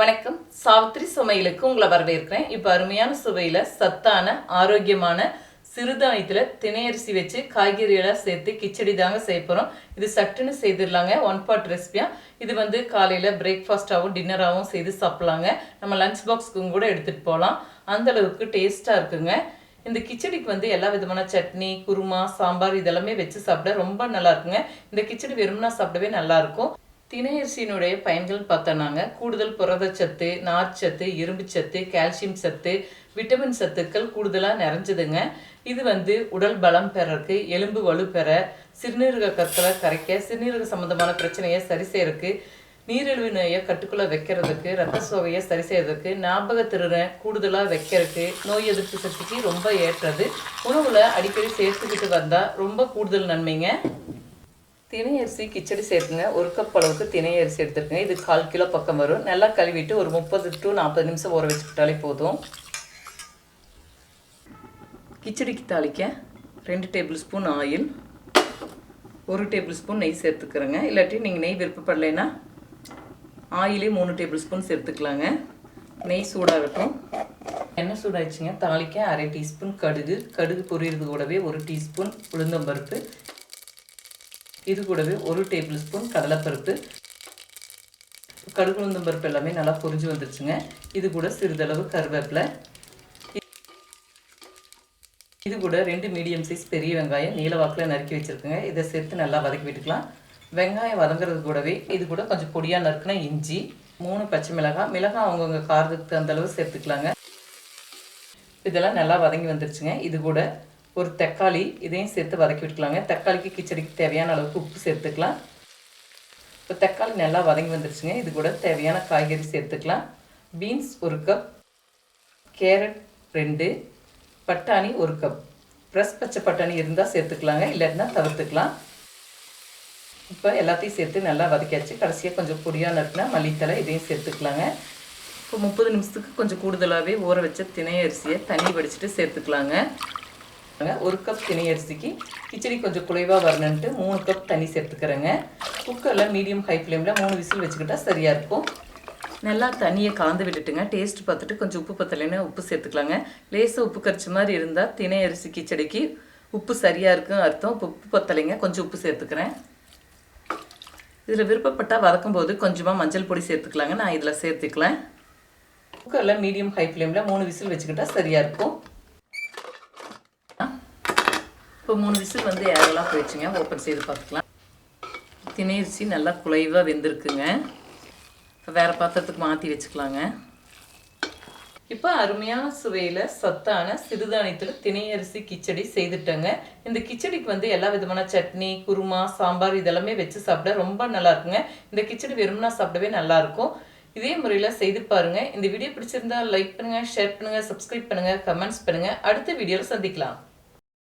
வணக்கம். சாவித்திரி சமையலுக்கு உங்களை வரவேற்கிறேன். இப்போ அருமையான சுவையில் சத்தான ஆரோக்கியமான சிறுதானியத்தில் திணையரிசி வச்சு காய்கறியெல்லாம் சேர்த்து கிச்சடி தாங்க செய்ய போகிறோம் இது சட்டுன்னு செய்திடலாங்க. ஒன் பார்ட் ரெசிபியாக இது வந்து காலையில் பிரேக்ஃபாஸ்ட்டாகவும் டின்னராகவும் செய்து சாப்பிட்லாங்க. நம்ம லஞ்ச் பாக்ஸ்க்கும் கூட எடுத்துகிட்டு போகலாம் அந்த அளவுக்கு டேஸ்ட்டாக இருக்குங்க. இந்த கிச்சடிக்கு வந்து எல்லா விதமான சட்னி குருமா சாம்பார் இதெல்லாமே வச்சு சாப்பிட ரொம்ப நல்லா இருக்குங்க. இந்த கிச்சடி வெறும்னா சாப்பிடவே நல்லா இருக்கும். திணையரிசியினுடைய பயன்கள் பார்த்தோன்னாங்க கூடுதல் புரதச்சத்து நார்ச்சத்து இரும்புச்சத்து கால்சியம் சத்து விட்டமின் சத்துக்கள் கூடுதலாக நிறைஞ்சதுங்க. இது வந்து உடல் பலம் பெறறதுக்கு எலும்பு வலு பெற சிறுநீரக கற்களை கரைக்க சிறுநீரக சம்பந்தமான பிரச்சனையை சரி செய்யறதுக்கு நீரிழிவு நோயை கட்டுக்குள்ளே வைக்கிறதுக்கு ரத்த சோகையை சரி செய்யறதுக்கு ஞாபக திறனை கூடுதலாக வைக்கிறதுக்கு நோய் எதிர்ப்பு சக்திக்கு ரொம்ப ஏற்றது. உணவில் அடிக்கடி சேர்த்துக்கிட்டு வந்தால் ரொம்ப கூடுதல் நன்மைங்க. தினை அரிசி கிச்சடி சேர்த்துங்க. ஒரு கப் அளவுக்கு தினை அரிசி எடுத்துருக்கேங்க இது கால் கிலோ பக்கம் வரும். நல்லா கழுவிட்டு ஒரு முப்பது டு நாற்பது நிமிஷம் ஊற வச்சுக்கிட்டாலே போதும். கிச்சடிக்கு தாளிக்க ரெண்டு டேபிள் ஸ்பூன் ஆயில் ஒரு டேபிள் ஸ்பூன் நெய் சேர்த்துக்கிறேங்க. இல்லாட்டி நீங்கள் நெய் விருப்பப்படலைன்னா ஆயிலே மூணு டேபிள் ஸ்பூன் சேர்த்துக்கலாங்க. நெய் சூடாகட்டும். எண்ணெய் சூடாகிடுச்சுங்க தாளிக்க அரை டீஸ்பூன் கடுகு. கடுகு பொரியறது கூடவே ஒரு டீஸ்பூன் உளுந்தம்பருப்பு இது கூடவே ஒரு டேபிள் ஸ்பூன் கடலைப்பருப்பு கடுகு உளுந்தம் பருப்பு எல்லாமே நல்லா பொரிஞ்சு வந்துருச்சுங்க. இது கூட சிறிதளவு கருவேப்பிலை. இது கூட ரெண்டு மீடியம் சைஸ் பெரிய வெங்காயம் நீல வாக்கில் நறுக்கி வச்சுருக்குங்க. இதை சேர்த்து நல்லா வதக்கி விட்டுக்கலாம். வெங்காயம் வதங்குறது கூடவே இது கூட கொஞ்சம் பொடியாக நறுக்குனா இஞ்சி மூணு பச்சை மிளகாய். மிளகாய் அவங்கவுங்க காரத்துக்கு தகுந்த அளவு சேர்த்துக்கலாங்க. இதெல்லாம் நல்லா வதங்கி வந்துருச்சுங்க. இது கூட ஒரு தக்காளி இதையும் சேர்த்து வதக்கி விட்டுக்கலாங்க. தக்காளிக்கு கிச்சடிக்கு தேவையான அளவுக்கு உப்பு சேர்த்துக்கலாம். இப்போ தக்காளி நல்லா வதங்கி வந்துருச்சுங்க. இது கூட தேவையான காய்கறி சேர்த்துக்கலாம். பீன்ஸ் ஒரு கப் கேரட் ரெண்டு பட்டாணி ஒரு கப். ஃப்ரெஷ் பச்சை பட்டாணி இருந்தால் சேர்த்துக்கலாங்க. இல்லைன்னா தவிர்த்துக்கலாம். இப்போ எல்லாத்தையும் சேர்த்து நல்லா வதக்கியாச்சு. கடைசியாக கொஞ்சம் பொடியாக நறுக்குனா மல்லித்தலை இதையும் சேர்த்துக்கலாங்க. இப்போ முப்பது நிமிஷத்துக்கு கொஞ்சம் கூடுதலாகவே ஊற வச்ச திணை அரிசியை தண்ணி வடிச்சிட்டு சேர்த்துக்கலாங்க. ஒரு கப் தினை அரிசிக்கு கிச்சடி கொஞ்சம் குறைவாக வரணுன்ட்டு மூணு கப் தண்ணி சேர்த்துக்கிறேங்க. குக்கரில் மீடியம் ஹை ஃப்ளேமில் மூணு விசில் வச்சுக்கிட்டா சரியாக இருக்கும். நல்லா தண்ணியை கலந்து விட்டுட்டுங்க. டேஸ்ட் பார்த்துட்டு கொஞ்சம் உப்பு பத்தலைன்னு உப்பு சேர்த்துக்கலாங்க. லேசாக உப்பு கரிச்ச மாதிரி இருந்தால் தினை அரிசி கிச்சடிக்கு உப்பு சரியாக இருக்கும் அர்த்தம். இப்போ உப்பு பத்தலைங்க. கொஞ்சம் உப்பு சேர்த்துக்கிறேன். இதில் விருப்பப்பட்டால் வதக்கும் போது கொஞ்சமாக மஞ்சள் பொடி சேர்த்துக்கலாங்க. நான் இதில் சேர்த்துக்கலாம் குக்கரில் மீடியம் ஹை ஃப்ளேமில் மூணு விசில் வச்சுக்கிட்டா சரியாக இருக்கும். இப்போ மூணு விசில் வந்து ஏரெல்லாம் போயிடுச்சுங்க. ஓப்பன் செய்து பார்த்துக்கலாம். திணையரிசி நல்லா குலைவாக வெந்திருக்குங்க. இப்போ வேறு பாத்திரத்துக்கு மாற்றி வச்சுக்கலாங்க. இப்போ அருமையான சுவையில் சத்தான சிறுதானியத்தில் திணையரிசி கிச்சடி செய்துட்டேங்க. இந்த கிச்சடிக்கு வந்து எல்லா விதமான சட்னி குருமா சாம்பார் இதெல்லாமே வச்சு சாப்பிட ரொம்ப நல்லா இருக்குங்க. இந்த கிச்சடி வெறும்னா சாப்பிடவே நல்லா இருக்கும். இதே முறையில் செய்து பாருங்க. இந்த வீடியோ பிடிச்சிருந்தா லைக் பண்ணுங்க ஷேர் பண்ணுங்க சப்ஸ்கிரைப் பண்ணுங்க கமெண்ட்ஸ் பண்ணுங்க. அடுத்த வீடியோவில் சந்திக்கலாம்.